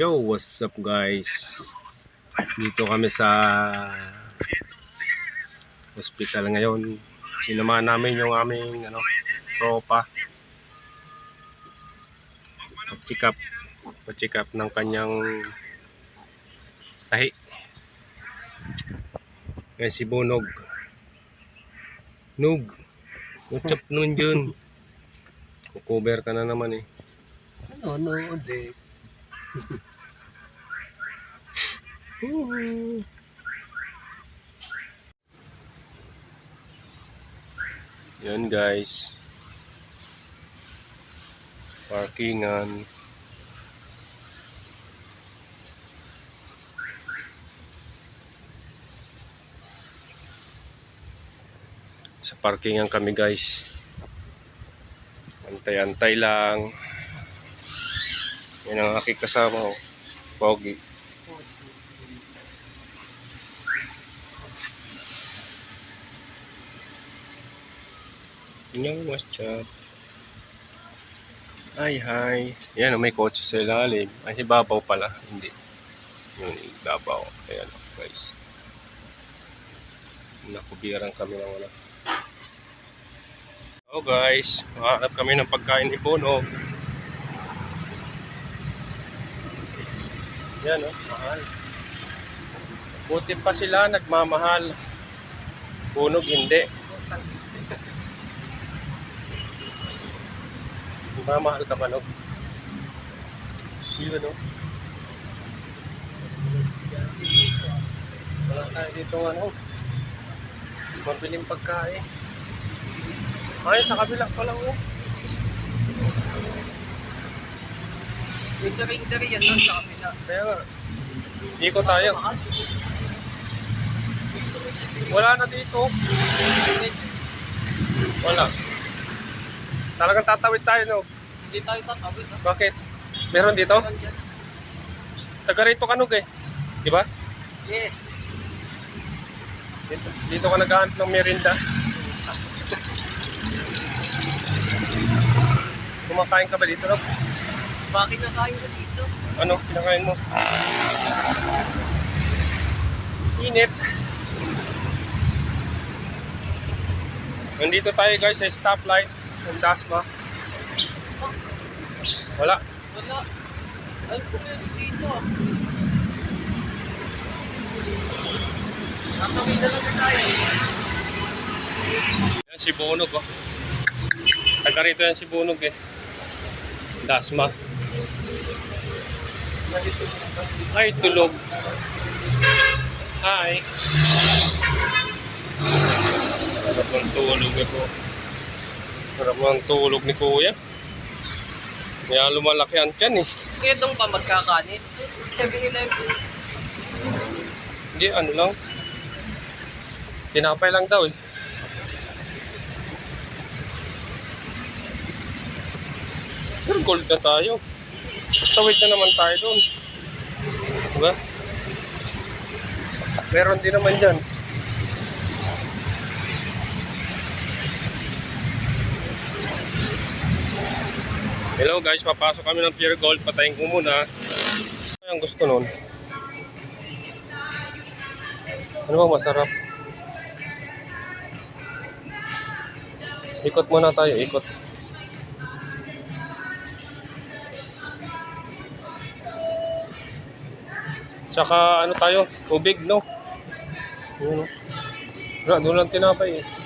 Yo, what's up guys? Dito kami sa hospital ngayon. Sinamahan namin yung aming ano, tropa. Pa-check up. Pa-check up ng kanyang tahi. Yan si Bunog. Nug. What's up nun dyan? Kukover ka na naman eh. Ano, no, hindi. Yan guys. Parkingan. Sa parkingan kami guys. Antay-antay lang. Yan ang aking kasama. Oh. Pogi. Yung what's up? Ay, hi. Yan, may kotse sa ilalim. Ay, ibabaw pala. Hindi. Yun, ibabaw. Ayan, guys. Nakubiran kami ng wala. Oh guys, makahanap kami ng pagkain ni Bono. Yan oh, mahal. Buti pa sila nagmamahal. Bunog hindi. Nagmamahal ka ba no? Yun no? Wala tayo dito ano. Mabiling pagkain. Ay, sa kabila pa lang oh. Yung dari-dari yan doon sa kapila. Kaya nga. Ikot tayo. Wala na dito. Wala. Talagang tatawid tayo, no? Hindi tayo tatawid. ha? Bakit? Meron dito? Meron dyan. Taga rito kanug eh. Di ba? Yes. Dito, dito ka naghahanap ng merinda. Kumakain ka ba dito, no? Bakit nakain ka dito? Ano, kinakain mo? Init. Nandito tayo guys sa stoplight ng Dasma. Wala. Wala. Alam ko meron dito. Tatawid na lang tayo. Yan si Bunog oh. Taga rito yan si Bunog eh. Dasma. Ay, tulog. Hi. Tulog ito. Sarap ng tulog ni Kuya. Kaya lumalaki ang tiyan eh. Kaya doon pa magkakanin. 7-Eleven. Hindi, ano lang. Tinapay lang daw eh. Pero gold na tayo. Tawid na naman tayo doon. Diba? Meron din naman dyan. Hello guys, papasok kami ng Pure Gold. Patayin ko muna. Ano ang gusto nun? Ano bang masarap? Ikot muna tayo, ikot. Tsaka ano tayo, tubig, no? Yun, no? Wala, doon lang tinapay eh.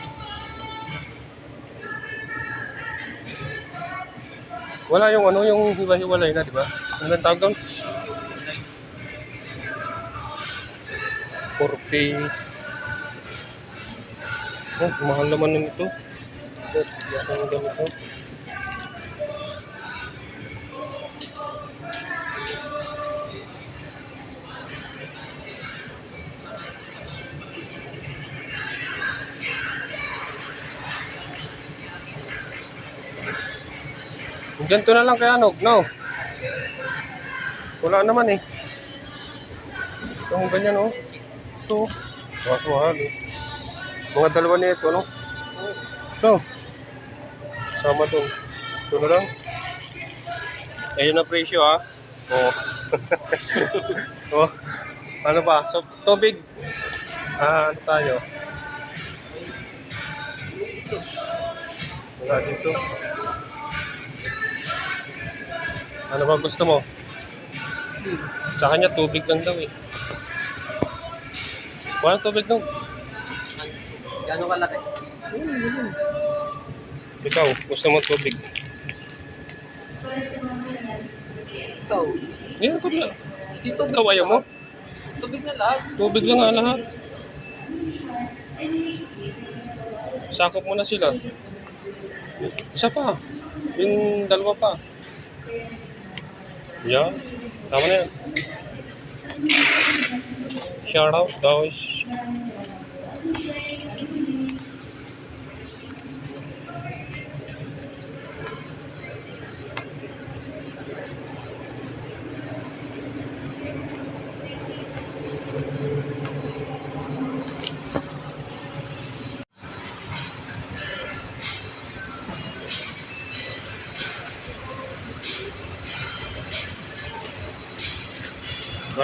Wala yung ano, yung hiwa-hiwalay na, di ba? Ano tawag doon? 40 Oh, mahal naman nun ito. Ang ganito. Ganito na lang kaya nog, no? Wala naman eh. Itong ganyan, oh. Ito. Mas mahal eh. Mga dalawa na ito, no? Ito. Sama dun. Ito na lang. Ayun na presyo, ha? Oo. oh, ano ba? So, tubig. Ah, ano tayo? Wala dito. Ano ba gusto mo? Sa kanya, tubig lang daw eh. Walang tubig daw. Gano'ng kalaki? Ikaw, gusto mo tubig? Ikaw. Ngayon ko lang. Dito Ikaw ayaw mo? Tubig na lahat. Tubig lang nga lahat. Sakop mo na sila. Isa pa. Yung dalawa pa. Yan. Tama na yan. Shout out guys.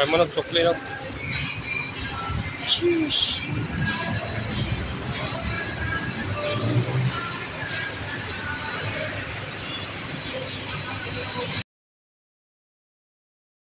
Try mo ng chocolate. Sheesh.